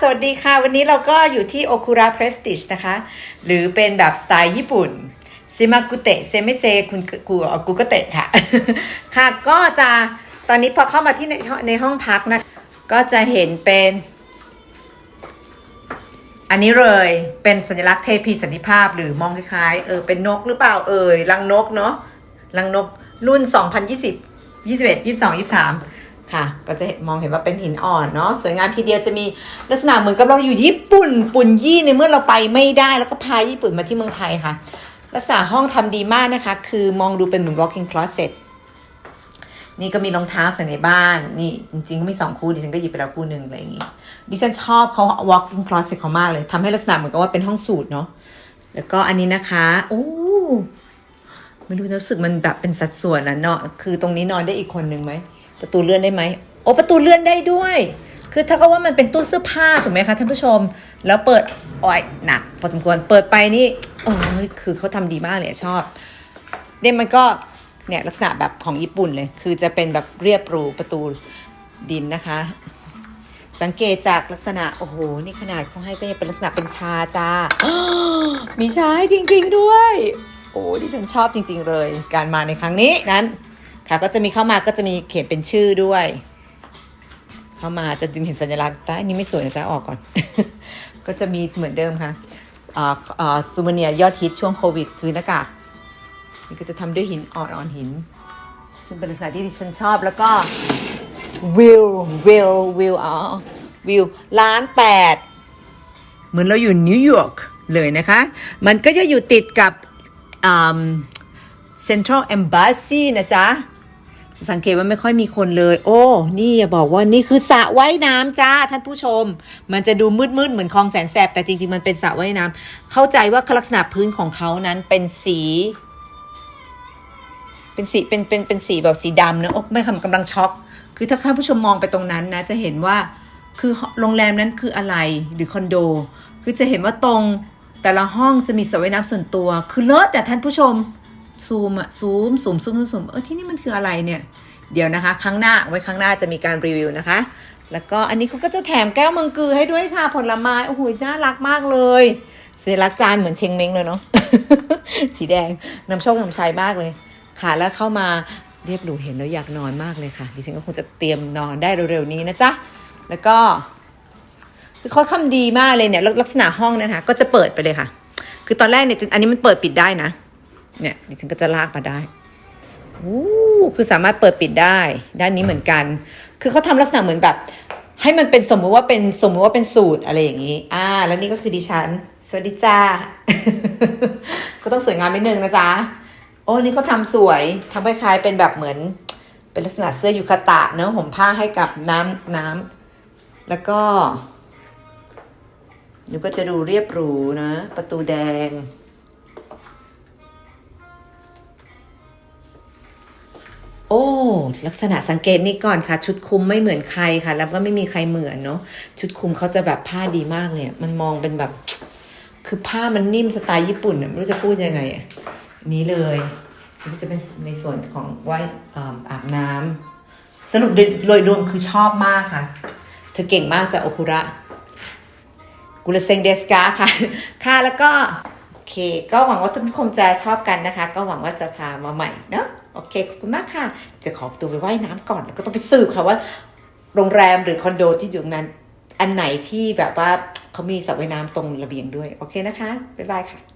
สวัสดีค่ะ วันนี้เราก็อยู่ที่โอคุระเพรสติชนะคะ หรือเป็นแบบสไตล์ญี่ปุ่นซิมากุเตะเซมิเซคุณกูกูก็เตะค่ะ ค่ะก็จะตอนนี้พอเข้ามาที่ในในห้องพักนะ ก็จะเห็นเป็น อันนี้เลยเป็นสัญลักษณ์เทพีสันติภาพหรือมองคล้ายๆเออเป็นนกหรือเปล่าเอ่ยรังนกเนาะรังนกรุ่น 2020 21 22 23 ค่ะ ก็จะมองเห็นว่าเป็นหินอ่อนเนาะสวยงามทีเดียวจะมีลักษณะเหมือนกับเราอยู่ญี่ปุ่นปุ่นยี่ในเมื่อเราไปไม่ได้แล้วก็พาญี่ปุ่นมาที่เมืองไทยค่ะ ลักษณะห้องทำดีมากนะคะ คือมองดูเป็นเหมือน walking closet นี่ก็มีรองเท้าใส่ในบ้าน นี่จริงๆก็มีสองคู่ดิฉันก็หยิบไปแล้วคู่หนึ่งอะไรอย่างงี้ดิฉันชอบเขา walking closet เขามากเลยทำให้ลักษณะเหมือนกับว่าเป็นห้องสูตรเนาะแล้วก็อันนี้นะคะโอ้ไม่รู้รู้สึกมันแบบเป็นสัดส่วนนะเนาะคือตรงนี้นอนได้อีกคนหนึ่งไหม ประตูเลื่อนได้ไหมโอ้ประตูเลื่อนได้ด้วย คือถ้าก็ว่ามันเป็นตู้เสื้อผ้าถูกไหมคะท่านผู้ชม แล้วเปิดอ้อยหนักพอสมควรเปิดไปนี่โอ้ยคือเขาทำดีมากเลยชอบเนี่ยมันก็เนี่ยลักษณะแบบของญี่ปุ่นเลย คือจะเป็นแบบเรียบรูประตูดินนะคะ สังเกตจากลักษณะโอ้โหนี่ขนาดเขาให้ก็ยังเป็นลักษณะเป็นชาจ้ามีชาให้จริง ๆด้วย โอ้ดิฉันชอบจริง ๆ เลย การมาในครั้งนี้นั้น ค่ะ ก็จะมีเข้ามาก็จะมีเขียนเป็นชื่อด้วย เข้ามาจะจึงเห็นสัญลักษณ์แต่อันนี้ไม่สวยนะจ๊ะออกก่อน ก็จะมีเหมือนเดิมค่ะอ่าอ่าซูเวเนียยอดฮิตช่วงโควิด คือหน้ากากนี่ก็จะทำด้วยหินอ่อนอ่อนหิน ซึ่งเป็นลักษณะที่ดิฉันชอบแล้วก็วิววิววิวอ๋อวิวล้านแปดเหมือนเราอยู่นิวยอร์กเลยนะคะ มันก็จะอยู่ติดกับเซ็นทรัล m อมบ s ซีนะจ๊ะ สังเกตว่าไม่ค่อยมีคนเลย โอ้ นี่อย่าบอกว่านี่คือสระว่ายน้ำจ้าท่านผู้ชม มันจะดูมืดๆเหมือนคลองแสนแสบแต่จริงๆมันเป็นสระว่ายน้ำเข้าใจว่าลักษณะพื้นของเขานั้นเป็นสี เป็นสีเป็นเป็นเป็นสีแบบสีดำเนอะโอ้ไม่คำกำลังช็อก คือถ้าท่านผู้ชมมองไปตรงนั้นนะ จะเห็นว่าคือโรงแรมนั้นคืออะไรหรือคอนโด คือจะเห็นว่าตรงแต่ละห้องจะมีสระว่ายน้ำส่วนตัว คือเลิศแต่ท่านผู้ชม ซูมอะซูมซูมซูมซูมเออที่นี่มันคืออะไรเนี่ย เดี๋ยวนะคะ ครั้งหน้าไว้ครั้งหน้าจะมีการรีวิวนะคะ แล้วก็อันนี้เขาก็จะแถมแก้วมังกือให้ด้วยค่ะผลไม้โอ้โหน่ารักมากเลยสัญลักษณ์จานเหมือนเชงเม้งเลยเนาะสีแดงนำโชคนำชัยมากเลยค่ะแล้วเข้ามาเรียบหรูเห็นแล้วอยากนอนมากเลยค่ะ ดิฉันก็คงจะเตรียมนอนได้เร็วๆนี้นะจ๊ะแล้วก็คือเขาทำดีมากเลยเนี่ยลักลักษณะห้องนะคะก็จะเปิดไปเลยค่ะ คือตอนแรกเนี่ยอันนี้มันเปิดปิดได้นะ เนี่ยดิฉันก็จะลากมาได้อู้คือสามารถเปิดปิดได้ ด้านนี้เหมือนกัน คือเขาทำลักษณะเหมือนแบบ ให้มันเป็นสมมุติว่าเป็นสมมุติว่าเป็นสูตรอะไรอย่างนี้ อ่า แล้วนี่ก็คือดิฉัน สวัสดีจ้า ก็ต้องสวยงามนิดนึงนะจ๊ะ โอ้นี่เขาทำสวยทำคล้ายๆเป็นแบบเหมือน เป็นลักษณะเสื้อยูคาตะเนอะห่มผ้าให้กับน้ำน้ำแล้วก็หนูก็จะดูเรียบหรูนะ ประตูแดง โอ้ ลักษณะสังเกตนี่ก่อนค่ะ ชุดคลุมไม่เหมือนใครค่ะ แล้วก็ไม่มีใครเหมือนเนาะชุดคลุมเขาจะแบบผ้าดีมากเลยอะมันมองเป็นแบบ คือผ้ามันนิ่มสไตล์ญี่ปุ่นไม่รู้จะพูดยังไงนี้เลยนี่จะเป็นในส่วนของไว้อ่าอาบน้ำสรุปโดยรวมคือชอบมากค่ะ เธอเก่งมากจากโอคุระกุลเซงเดสกาค่ะ ค่ะแล้วก็ เค ก็หวังว่าทุกคนคงจะชอบกันนะคะ ก็หวังว่าจะพามาใหม่เนาะโอเคขอบคุณมากค่ะ จะขอตัวไปว่ายน้ำก่อนแล้วก็ต้องไปสืบค่ะว่า โรงแรมหรือคอนโดที่อยู่นั้น อันไหนที่แบบว่าเขามีสระว่ายน้ำตรงระเบียงด้วย โอเคนะคะบ๊ายบายค่ะ